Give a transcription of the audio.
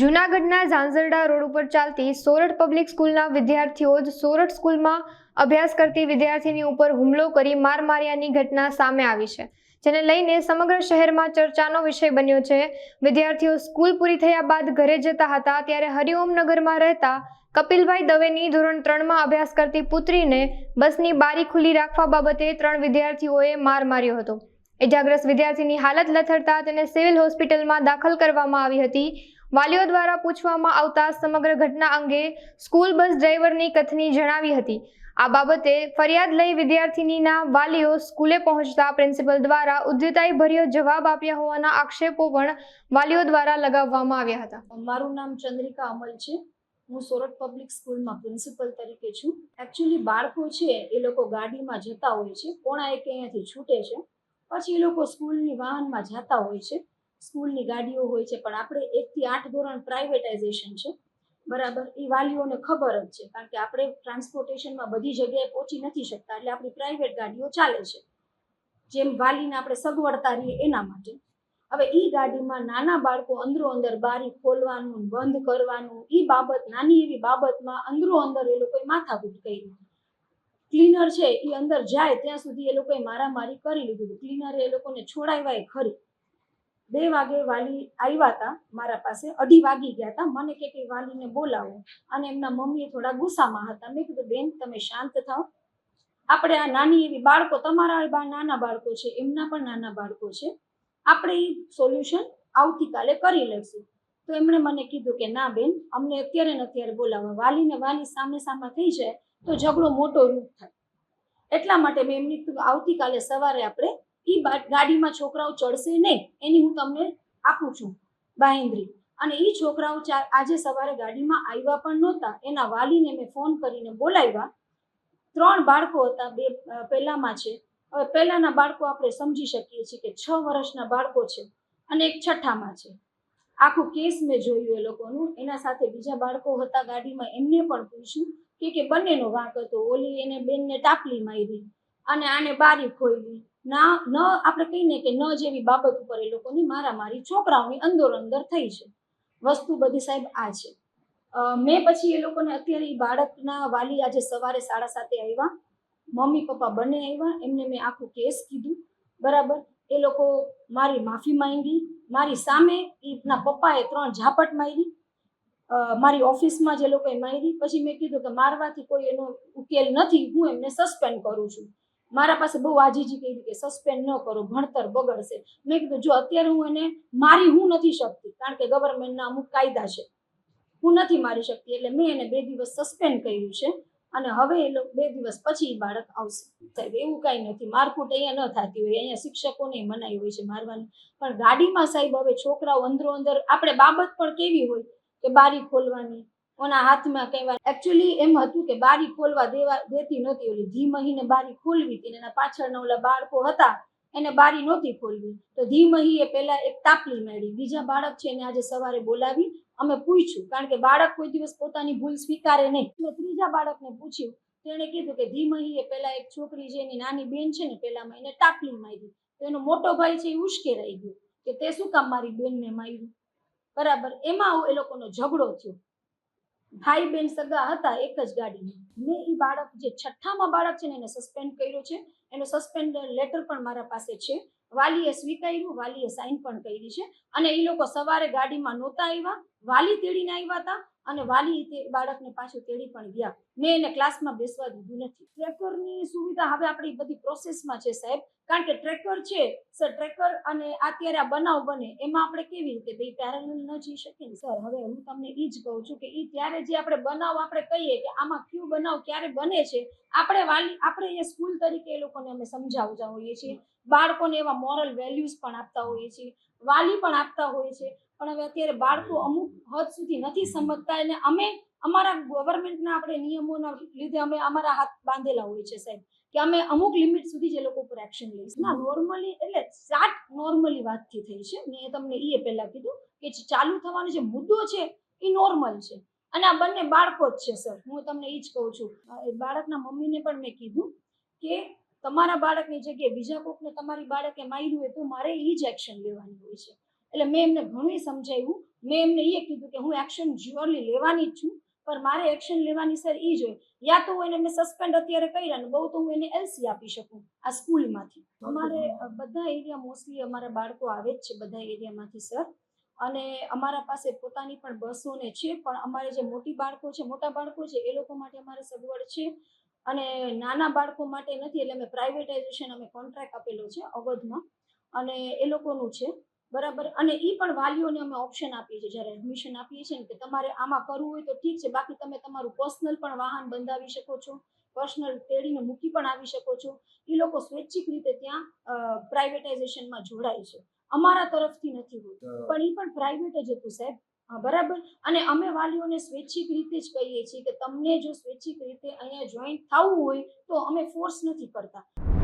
જૂનાગઢના ઝાંઝરડા રોડ ઉપર ચાલતી સોરઠ પબ્લિક સ્કૂલના વિદ્યાર્થીઓ જ સોરઠ સ્કૂલમાં અભ્યાસ કરતી વિદ્યાર્થીની ઉપર હુમલો કરી માર માર્યાની ઘટના સામે આવી છે, જેને લઈને સમગ્ર શહેરમાં ચર્ચાનો વિષય બન્યો છે. વિદ્યાર્થીઓ સ્કૂલ પૂરી થયા બાદ ઘરે જતા હતા ત્યારે હરિઓમ નગરમાં રહેતા કપિલભાઈ દવેની ધોરણ ત્રણમાં અભ્યાસ કરતી પુત્રીને બસની બારી ખુલ્લી રાખવા બાબતે ત્રણ વિદ્યાર્થીઓએ માર માર્યો હતો. ઇજાગ્રસ્ત વિદ્યાર્થીની હાલત લથડતા તેને સિવિલ હોસ્પિટલમાં દાખલ કરવામાં આવી હતી. વાલીઓ દ્વારા પૂછવામાં આવતા સમગ્ર ઘટના અંગે સ્કૂલ બસ ડ્રાઈવરની કથની જણાવી હતી. આ બાબતે ફરિયાદ લઈ વિદ્યાર્થીનીના વાલીઓ સ્કૂલે પહોંચતા પ્રિન્સિપલ દ્વારા ઉદ્ધતાઈ ભર્યો જવાબ આપ્યા હોવાના આક્ષેપો પણ વાલીઓ દ્વારા લગાવવામાં આવ્યા હતા. મારું નામ ચંદ્રિકા અમલ છે. હું સોરઠ પબ્લિક સ્કૂલમાં પ્રિન્સિપલ તરીકે છું. એકચ્યુઅલી બાળકો છે, એ લોકો ગાડીમાં જતા હોય છે. પોણા એક અહીંયાથી છૂટે છે. પછી એ લોકો સ્કૂલની વાહનમાં જતા હોય છે. સ્કૂલની ગાડીઓ હોય છે, પણ આપણે એકથી આઠ ધોરણ પ્રાઇવેટાઇઝેશન છે. બરાબર? એ વાલીઓને ખબર જ છે, કારણ કે આપણે ટ્રાન્સપોર્ટેશનમાં બધી જગ્યાએ પહોંચી નથી શકતા, એટલે આપણી પ્રાઇવેટ ગાડીઓ ચાલે છે. જેમ વાલીને આપણે સગવડતા રહીએ એના માટે. હવે એ ગાડીમાં નાના બાળકો અંદરો અંદર બારી ખોલવાનું, બંધ કરવાનું એ બાબત, નાની એવી બાબતમાં અંદરો અંદર એ લોકોએ માથાકૂટ કરી ક્લીનર છે એ અંદર જાય, ત્યાં સુધી એ લોકોએ મારામારી કરી લીધું. ક્લીનરે એ લોકોને છોડાવ્યા ખરી. બે વાગે વાલી આવ્યા હતા મારા પાસે અઢી વાગી ગયા હતા મને કે કે વાલીને બોલાવો. અને એમના મમ્મી થોડા ગુસ્સામાં હતા. મેં કીધું, બેન, તમે શાંત થાઓ. આપણે આ નાની એવી બાળકો, તમારા નાના બાળકો છે, એમના પણ નાના બાળકો છે. આપણે એ સોલ્યુશન આવતીકાલે કરી લઈશું. તો એમણે મને કીધું કે, ના, બેન, અમને અત્યારે ને અત્યારે બોલાવવા વાલીને વાલી સામે સામે થઈ જાય તો ઝઘડો મોટો રૂપ થાય. એટલા માટે મેં એમની આવતીકાલે સવારે આપણે એ ગાડીમાં છોકરાઓ ચડશે નહીં, એની હું તમને આપું છું બાહેન્દ્રી અને એ છોકરાઓ ચા- આજે સવારે ગાડીમાં આવ્યા પણ નહોતા, એના વાલીને મેં ફોન કરીને બોલાવ્યા. ત્રણ બાળકો હતા, બે પહેલામાં છે. હવે પહેલાના બાળકો આપણે સમજી શકીએ છીએ કે છ વર્ષના બાળકો છે અને એક છઠ્ઠામાં છે. આખું કેસ મેં જોયું એ લોકોનું. એના સાથે બીજા બાળકો હતા ગાડીમાં. એમને પણ પૂછ્યું કે કે બંનેનો વાંક હતો. ઓલી એને બેનને ટાપલી મારી અને આને બારી ખોઈલી ના, ન, આપણે કહીને કે ન જેવી બાબત ઉપર એ લોકોની મારામારી, છોકરાઓની અંદરો અંદર થઈ છે. વસ્તુ બધી સાહેબ આ છે. મેં પછી એ લોકોને અત્યારે બાળકના વાલી આજે સવારે સાડા સાતે આવ્યા મમ્મી, પપ્પા બંને આવ્યા એમને મેં આખું કેસ કીધું. બરાબર? એ લોકો મારી માફી માંગી. મારી સામે એના પપ્પાએ ત્રણ ઝાપટ મારી. મારી ઓફિસમાં જે લોકોએ મારી. પછી મેં કીધું કે મારવાથી કોઈ એનો ઉકેલ નથી. હું એમને સસ્પેન્ડ કરું છું. મારા પાસે બહુ આજીજી કહી કે સસ્પેન્ડ ન કરો, ભણતર બગડશે. મેં કીધું, જો અત્યારે હું એને, મારી હું નથી શકતી, કારણ કે ગવર્મેન્ટના અમુક કાયદા છે. હું નથી મારી શકતી, એટલે મેં એને બે દિવસ સસ્પેન્ડ કર્યું છે અને હવે એ બે દિવસ પછી બાળક આવશે. સાહેબ, એવું કાંઈ નથી. મારકૂટ અહીંયા ન થતી હોય. અહીંયા શિક્ષકોને મનાઈ હોય છે મારવાની. પણ ગાડીમાં સાહેબ, હવે છોકરાઓ અંદરો અંદર, આપણે બાબત પણ કેવી હોય કે બારી ખોલવાની ઓના હાથમાં કહેવાય એકચ્યુઅલી એમ હતું કે બારી ખોલવા દેવા દેતી નહોતી ઓલી ધીમહીને બારી ખોલવી હતી એના પાછળના ઓલા બાળકો હતા, એને બારી નહોતી ખોલવી. તો ધીમહીએ પહેલા એક તાપલી મેળવી બીજા બાળક છે એને આજે સવારે બોલાવી અમે પૂછ્યું. કારણ કે બાળક કોઈ દિવસ પોતાની ભૂલ સ્વીકારે નહીં. મેં ત્રીજા બાળકને પૂછ્યું. તેણે કીધું કે ધીમહીએ પહેલા એક છોકરી છે એની નાની બેન છે ને પહેલામાં એને તાપલી મારી. તો એનો મોટો ભાઈ છે એ ઉશ્કેરાઈ ગયો કે તે શું કામ મારી બેનને માર્યું? બરાબર. એમાં એ લોકોનો ઝઘડો થયો. ભાઈ બેન સગા હતા એક જ ગાડીમાં મેં એ બાળક જે છઠ્ઠામાં બાળક છે ને એને સસ્પેન્ડ કર્યો છે. એનો સસ્પેન્ડ લેટર પણ મારા પાસે છે. વાલીએ સ્વીકાર્યું, વાલીએ સાઇન પણ કરી છે. અને એ લોકો સવારે ગાડીમાં નહોતા આવ્યા, વાલી તેડીને આવ્યા હતા. અને વાલી તે બાળકને પાછું તેડી પણ ગયા. મેં એને ક્લાસમાં બેસવા દીધું નથી. ટ્રેકરની સુવિધા હવે આપણી બધી પ્રોસેસમાં છે સાહેબ. કારણ કે ટ્રેકર છે, સર ટ્રેકર અને અત્યારે આ બનાવ બને, એમાં આપણે કેવી રીતે ભાઈ પેરેલલ ન જઈ શકીએ ને? સર, હવે હું તમને એ જ કહું છું કે એ ત્યારે જે આપણે બનાવ આપણે કહીએ કે આમાં કયું બનાવ ક્યારે બને છે, આપણે વાલી, આપણે એ સ્કૂલ તરીકે એ લોકોને અમે સમજાવતા હોઈએ છીએ. બાળકોને એવા મોરલ વેલ્યુઝ પણ આપતા હોઈએ છીએ. વાલી પણ આપતા હોઈએ છીએ. પણ હવે અત્યારે બાળકો અમુક હદ સુધી નથી સમજતા અને અમે અમારા ગવર્મેન્ટના આપણે નિયમોના લીધે અમે અમારા હાથ બાંધેલા હોય છે સાહેબ. કે અમે અમુક લિમિટ સુધી જે લોકો ઉપર એક્શન લઈશું. ના નોર્મલી એટલે સ્ટાર્ટ નોર્મલી વાતથી થઈ છે. મેં તમને એ પહેલાં કીધું કે જે ચાલુ થવાનો જે મુદ્દો છે એ નોર્મલ છે. અને આ બંને બાળકો જ છે સર હું તમને એ જ કહું છું. બાળકના મમ્મીને પણ મેં કીધું કે તમારા બાળકની જગ્યાએ બીજા કોકને તમારી બાળકે માર્યું હોય તો મારે એ જ એક્શન લેવાની હોય છે. એટલે મેં એમને ઘણું સમજાવ્યું મેં એમને એ કીધું કે હું એક્શન જ્યોરલી લેવાની જ છું પણ મારે એક્શન લેવાની સર એ જ હોય. યા તો હું એને મેં સસ્પેન્ડ અત્યારે કર્યા ને બહુ તો હું એને એલસી આપી શકું આ સ્કૂલમાંથી. અમારે બધા એરિયા મોસ્ટલી અમારા બાળકો આવે જ છે બધા એરિયામાંથી સર અને અમારા પાસે પોતાની પણ બસોને છે પણ અમારે જે મોટી બાળકો છે મોટા બાળકો છે એ લોકો માટે અમારે સગવડ છે. અને નાના બાળકો માટે નથી એટલે અમે પ્રાઇવેટાઇઝેશન અમે કોન્ટ્રાક્ટ આપેલો છે અવધમાં. અને એ લોકોનું છે. બરાબર? અને એ પણ વાલીઓને અમે ઓપ્શન આપીએ છીએ. જ્યારે એડમિશન આપીએ છીએ ને કે તમારે આમાં કરવું હોય તો ઠીક છે. બાકી તમે તમારું પર્સનલ પણ વાહન બંધાવી શકો છો. પર્સનલ તેડીને મૂકી પણ આવી શકો છો. એ લોકો સ્વૈચ્છિક રીતે ત્યાં પ્રાઇવેટાઇઝેશનમાં જોડાય છે. અમારા તરફથી નથી હોતું. પણ એ પણ પ્રાઇવેટ જ હતું સાહેબ. હા, બરાબર? અને અમે વાલીઓને સ્વૈચ્છિક રીતે જ કહીએ છીએ કે તમને જો સ્વૈચ્છિક રીતે અહીંયા જોઈન થવું હોય તો અમે ફોર્સ નથી કરતા.